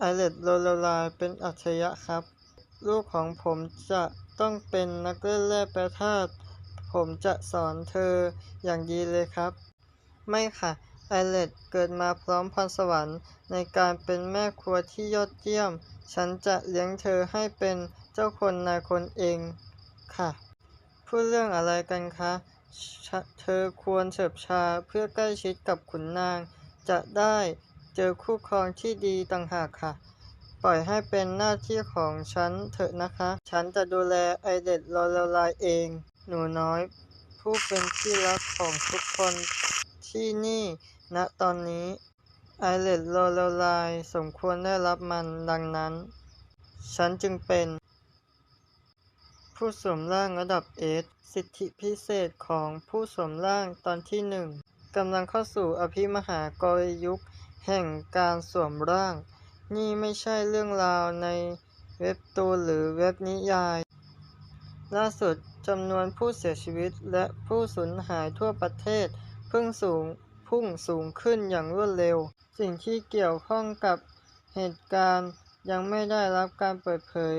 ไอเลดโลลไลเป็นอัจฉริยะครับ ลูกของผมจะต้องเป็นนักเล่นแร่แปรธาตุผมจะสอนเธออย่างดีเลยครับ ไม่ค่ะ ไอเลดเกิดมาพร้อมพรสวรรค์ ในการเป็นแม่ครัวที่ยอดเยี่ยม ฉันจะเลี้ยงเธอให้เป็นเจ้าคนนายคนเองค่ะ พูดเรื่องอะไรกันคะชะเธอควรเฉิบชาเพื่อใกล้ชิดกับขุนนาง จะได้ เจอคู่ครองที่ดีต่างหากค่ะ ปล่อยให้เป็นหน้าที่ของฉันเถอะนะคะ ฉันจะดูแลไอเด็ดลอลลายเอง หนูน้อย ผู้เป็นที่รักของทุกคนที่นี่ณตอนนี้ไอเลดโลโลไลสมควรได้รับมันดังนั้น ฉันจึงเป็น ผู้สวมร่างระดับเอสสิทธิพิเศษของผู้สวมร่างตอนที่หนึ่งกำลังเข้าสู่อภิมหากรยุค แห่งการสวมร่าง นี่ไม่ใช่เรื่องราวในเว็บตูนหรือเว็บนิยาย ล่าสุดจำนวนผู้เสียชีวิตและผู้สูญหายทั่วประเทศเพิ่งสูงพุ่งสูงขึ้นอย่างรวดเร็ว สิ่งที่เกี่ยวข้องกับเหตุการณ์ยังไม่ได้รับการเปิดเผย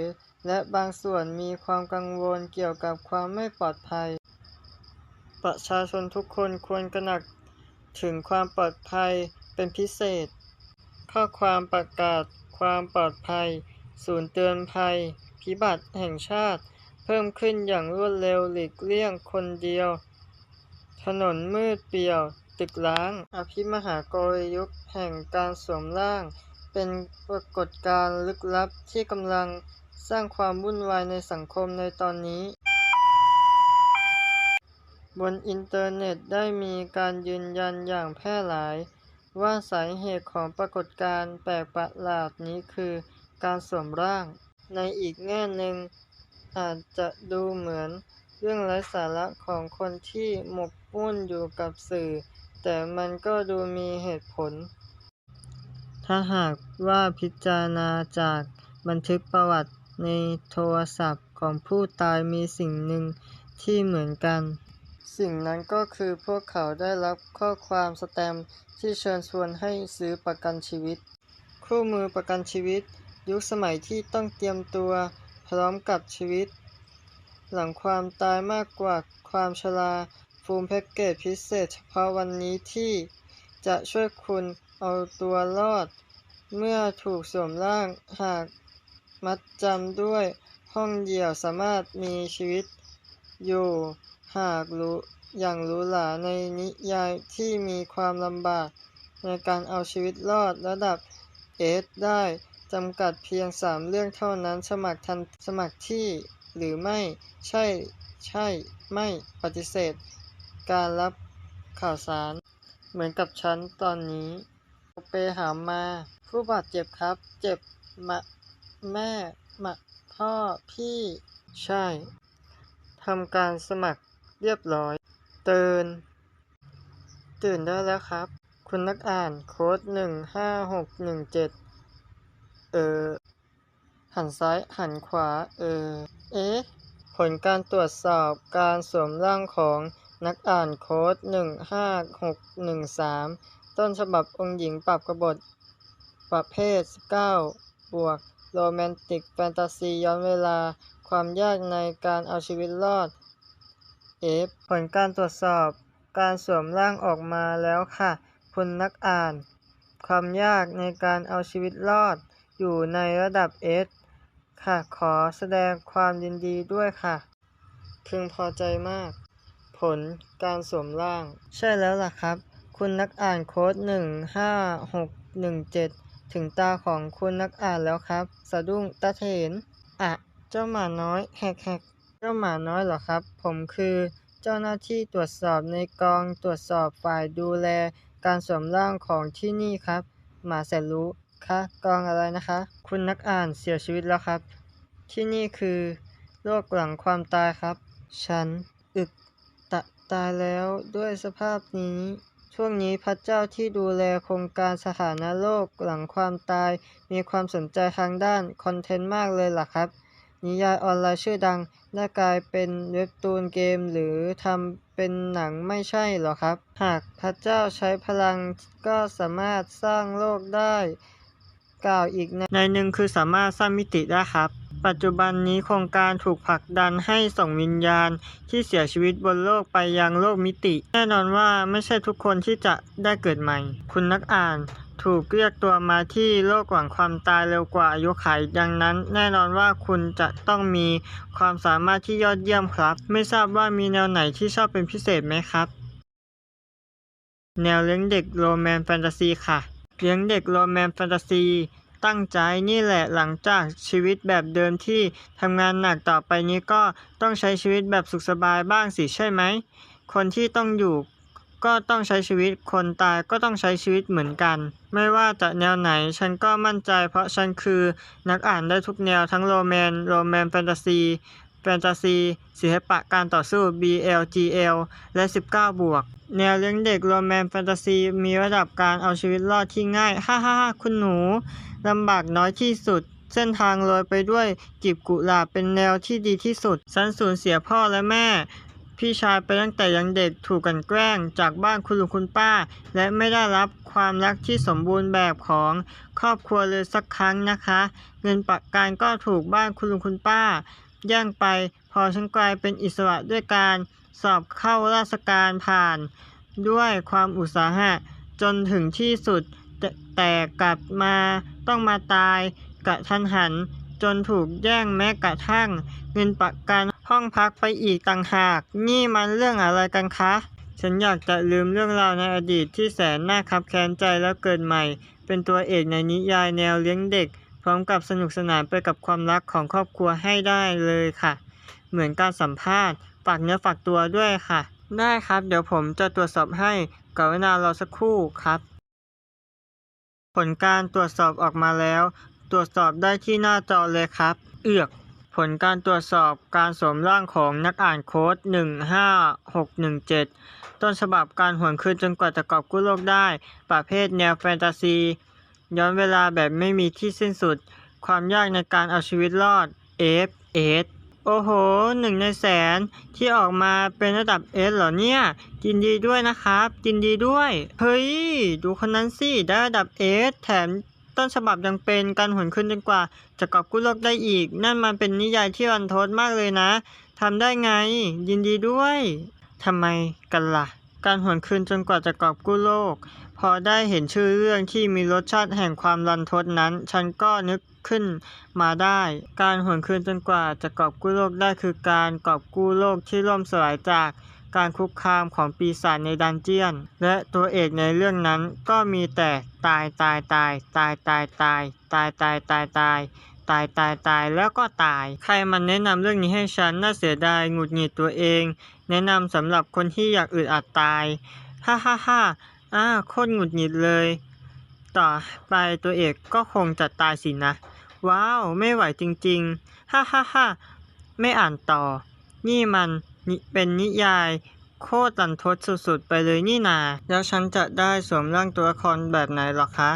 และบางส่วนมีความกังวลเกี่ยวกับความไม่ปลอดภัย ประชาชนทุกคนควรกระหนักถึงความปลอดภัย เป็นพิเศษ ข้อความประกาศความปลอดภัย ศูนย์เตือนภัย พิบัติแห่งชาติ เพิ่มขึ้นอย่างรวดเร็วหลีกเลี่ยงคนเดียว ถนนมืดเปี่ยว ตึกร้าง อภิมหากรยุคแห่งการสวมร่าง เป็นปรากฏการณ์ลึกลับที่กำลังสร้างความวุ่นวายในสังคมในตอนนี้ บนอินเทอร์เน็ตได้มีการยืนยันอย่างแพร่หลาย ว่าสาเหตุของปรากฏการณ์แปลกประหลาดนี้คือการสวมร่าง ในอีกแง่หนึ่ง อาจจะดูเหมือนเรื่องไร้สาระของคนที่หมกมุ่นอยู่กับสื่อ แต่มันก็ดูมีเหตุผล ถ้าหากว่าพิจารณาจากบันทึกประวัติในโทรศัพท์ของผู้ตายมีสิ่งหนึ่งที่เหมือนกัน สิ่งนั้นก็คือพวกเขาได้รับข้อความสแตมที่เชิญชวนให้ซื้อประกันชีวิต คู่มือประกันชีวิต ยุคสมัยที่ต้องเตรียมตัวพร้อมกับชีวิต หลังความตายมากกว่าความชราฟูลแพ็กเกจพิเศษเฉพาะวันนี้ที่จะช่วยคุณเอาตัวรอด เมื่อถูกสวมร่างหากมัดจำด้วยห้องเดี่ยวสามารถมีชีวิตอยู่ หากรู้อย่างรู้หราในนิยายที่มีความลำบาก ในการเอาชีวิตรอดระดับเอสได้จำกัดเพียง 3 เรื่องเท่านั้นสมัครทันสมัครที่หรือไม่ใช่ใช่ไม่ปฏิเสธ การรับข่าวสาร เหมือนกับฉันตอนนี้ไปหามา ผู้บาดเจ็บครับ เจ็บมะแม่มะพ่อพี่ ใช่ทำการสมัคร เรียบร้อย ตื่น ตื่นได้แล้วครับ คุณนักอ่านโค้ดหนึ่งห้าหกหนึ่งเจ็ดเออ หันซ้ายหันขวา เออ เอ๊ะ ผลการตรวจสอบการสวมร่างของนักอ่านโค้ดหนึ่งห้าหกหนึ่งสามต้นฉบับองค์หญิงปรับกบฏ ประเภทเก้าบวก โรแมนติก แฟนตาซี ย้อนเวลา ความยากในการเอาชีวิตรอด เอฟผลการตรวจสอบ การสวมร่างออกมาแล้วค่ะ คุณนักอ่าน ความยากในการเอาชีวิตรอดอยู่ในระดับเอสค่ะ ขอแสดงความยินดีด้วยค่ะ พึงพอใจมาก ผลการสวมร่าง ใช่แล้วล่ะครับ คุณนักอ่านโค้ดหนึ่งห้าหกหนึ่งเจ็ดถึงตาของคุณนักอ่านแล้วครับ สะดุ้งตาเถน อะ เจ้าหมาน้อยแฮกแฮก เจ้าหมาน้อยเหรอครับ ผมคือเจ้าหน้าที่ตรวจสอบในกองตรวจสอบฝ่ายดูแล การสวมร่างของที่นี่ครับ หมาแสนรู้คะกองอะไรนะคะ คุณนักอ่านเสียชีวิตแล้วครับ ที่นี่คือโรคหลังความตายครับ ฉันอึกตะตายแล้วด้วยสภาพนี้ ช่วงนี้พระเจ้าที่ดูแลโครงการสถานะโลกหลังความตาย มีความสนใจทางด้านคอนเทนต์มากเลยล่ะครับ นิยายออนไลน์ชื่อดัง ได้กลายเป็นเว็บตูนเกม หรือทำเป็นหนังไม่ใช่หรอครับ หากพระเจ้าใช้พลังก็สามารถสร้างโลกได้ กล่าวอีกในหนึ่งคือสามารถสร้างมิติได้ครับ ปัจจุบันนี้โครงการถูกผลักดันให้ส่งวิญญาณที่เสียชีวิตบนโลกไปยังโลกมิติ แน่นอนว่าไม่ใช่ทุกคนที่จะได้เกิดใหม่ คุณนักอ่าน ถูกเรียกตัวมาที่โลกหวังความตายเร็วกว่าอายุขัยดังนั้น แน่นอนว่าคุณจะต้องมีความสามารถที่ยอดเยี่ยมครับ ไม่ทราบว่ามีแนวไหนที่ชอบเป็นพิเศษไหมครับ แนวเลี้ยงเด็กโรแมนแฟนตาซีค่ะ เลี้ยงเด็กโรแมนแฟนตาซีตั้งใจนี่แหละหลังจากชีวิตแบบเดิมที่ทำงานหนักต่อไปนี้ก็ต้องใช้ชีวิตแบบสุขสบายบ้างสิใช่ไหม คนที่ต้องอยู่ ก็ต้องใช้ชีวิต คนตายก็ต้องใช้ชีวิตเหมือนกัน ไม่ว่าจะแนวไหน ฉันก็มั่นใจเพราะฉันคือนักอ่านได้ทุกแนวทั้งโรแมน โรแมนแฟนตาซี แฟนตาซี ศิลปะการต่อสู้ BL GL และ 19 บวก แนวเลี้ยงเด็กโรแมนแฟนตาซี มีระดับการเอาชีวิตรอดที่ง่าย ฮ่าฮ่าฮ่าคุณหนู ลำบากน้อยที่สุดเส้นทางโรยไปด้วยกีบกุหลาบเป็นแนวที่ดีที่สุด ฉันสูญเสียพ่อและแม่ พี่ชายไปตั้งแต่ยังเด็กถูกกันแกล้งจากบ้านคุณลุงคุณป้า และไม่ได้รับความรักที่สมบูรณ์แบบของครอบครัวเลยสักครั้งนะคะ เงินประกันก็ถูกบ้านคุณลุงคุณป้าแย่งไป พอฉันกลายเป็นอิสระด้วยการสอบเข้าราชการผ่าน ด้วยความอุตสาหะจนถึงที่สุดแต่แต่กลับมาต้องมาตายกะทันหัน จนถูกแย่งแม้กระทั่ง เงินประกัน ห้องพักไปอีกต่างหาก นี่มันเรื่องอะไรกันคะ ฉันอยากจะลืมเรื่องราวในอดีตที่แสนน่าคับแค้นใจแล้วเกิดใหม่ เป็นตัวเอกในนิยายแนวเลี้ยงเด็ก พร้อมกับสนุกสนานไปกับความรักของครอบครัวให้ได้เลยค่ะ เหมือนการสัมภาษณ์ฝากเนื้อฝากตัวด้วยค่ะ ได้ครับ เดี๋ยวผมจะตรวจสอบให้กรุณารอสักครู่ครับผลการตรวจสอบออกมาแล้ว ตรวจสอบได้ที่หน้าจอเลยครับ เอือก ผลการตรวจสอบการสวมร่างของนักอ่านโค้ด 15617 ต้นฉบับการหวนคืนจนกว่าจะกอบกู้โลกได้ ประเภทแนวแฟนตาซี ย้อนเวลาแบบไม่มีที่สิ้นสุด ความยากในการเอาชีวิตรอด F S โอ้โหหนึ่งในแสนที่ออกมาเป็นระดับ S เหรอเนี่ยยินดีด้วยนะครับยินดีด้วย เฮ้ย ดูคนนั้นสิ ได้ระดับ S แถม ต้นฉบับยังเป็นการหวนคืนจนกว่า จะกอบกู้โลกได้อีก นั่นมันเป็นนิยายที่รันทดมากเลยนะทำได้ไง ยินดีด้วยทำไมกันล่ะ การหวนคืนจนกว่าจะกอบกู้โลก พอได้เห็นชื่อเรื่องที่มีรสชาติแห่งความรันทดนั้น ฉันก็นึกขึ้นมาได้ การหวนคืนจนกว่าจะกอบกู้โลกได้คือการกอบกู้โลกที่ล่มสลายจาก การคุกคามของปีศาจในดันเจียน และตัวเอกในเรื่องนั้นก็มีแต่ตายตายตายตายตายตายตายตายตายตายตายตายตายแล้วก็ตาย ใครมันแนะนำเรื่องนี้ให้ฉันน่าเสียดายหงุดหงิดตัวเอง แนะนำสำหรับคนที่อยากอึดอัดตายฮ่าฮ่าฮ่าอ่าโคตรหงุดหงิดเลย ต่อไปตัวเอกก็คงจะตายสินะ ว้าว ไม่ไหวจริงๆฮ่าฮ่าฮ่าไม่อ่านต่อ นี่มัน เป็นนิยาย โคตรลันทดสุดๆ ไปเลยนี่นา แล้วฉันจะได้สวมร่างตัวละครแบบไหนหรอคะ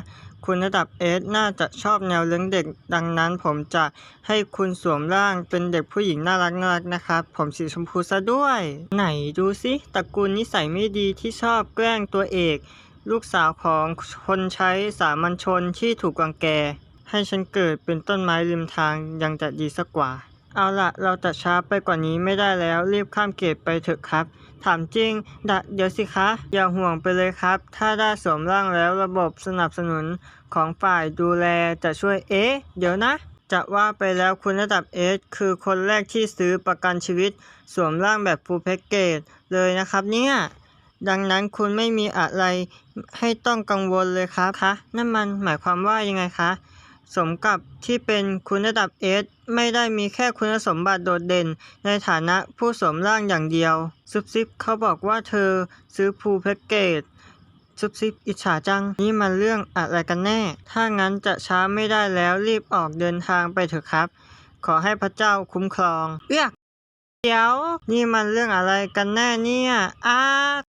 คุณระดับเอสน่าจะชอบแนวเลี้ยงเด็ก ดังนั้นผมจะให้คุณสวมร่างเป็นเด็กผู้หญิงน่ารักน่ารักๆนะครับ ผมสีชมพูซะด้วย ไหนดูสิตระกูลนิสัยไม่ดีที่ชอบแกล้งตัวเอก ลูกสาวของคนใช้สามัญชนที่ถูกรังแกให้ฉันเกิดเป็นต้นไม้ริมทางยังจะดีสักกว่า เอาละเราจะช้าไปกว่านี้ไม่ได้แล้ว รีบข้ามเกตไปเถอะครับ ถามจริงดะเดี๋ยวสิคะ อย่าห่วงไปเลยครับ ถ้าได้สวมร่างแล้วระบบสนับสนุนของฝ่ายดูแลจะช่วยเอ๊ะ เดี๋ยวนะ จะว่าไปแล้วคุณระดับเอสคือคนแรกที่ซื้อประกันชีวิต สวมร่างแบบฟูลแพ็กเกจเลยนะครับเนี่ยดังนั้นคุณไม่มีอะไรให้ต้องกังวลเลยครับคะนั่นมันหมายความว่ายังไงคะ สมกับที่เป็นคุณระดับเอสไม่ได้มีแค่คุณสมบัติโดดเด่น ในฐานะผู้สวมร่างอย่างเดียว ซุบซิบเขาบอกว่าเธอซื้อฟูแพ็กเกจซุบซิบอิจฉาจัง นี่มันเรื่องอะไรกันแน่ ถ้างั้นจะช้าไม่ได้แล้วรีบออกเดินทางไปเถอะครับ ขอให้พระเจ้าคุ้มครอง เอื้อกเดี๋ยว นี่มันเรื่องอะไรกันแน่เนี่ยอ้า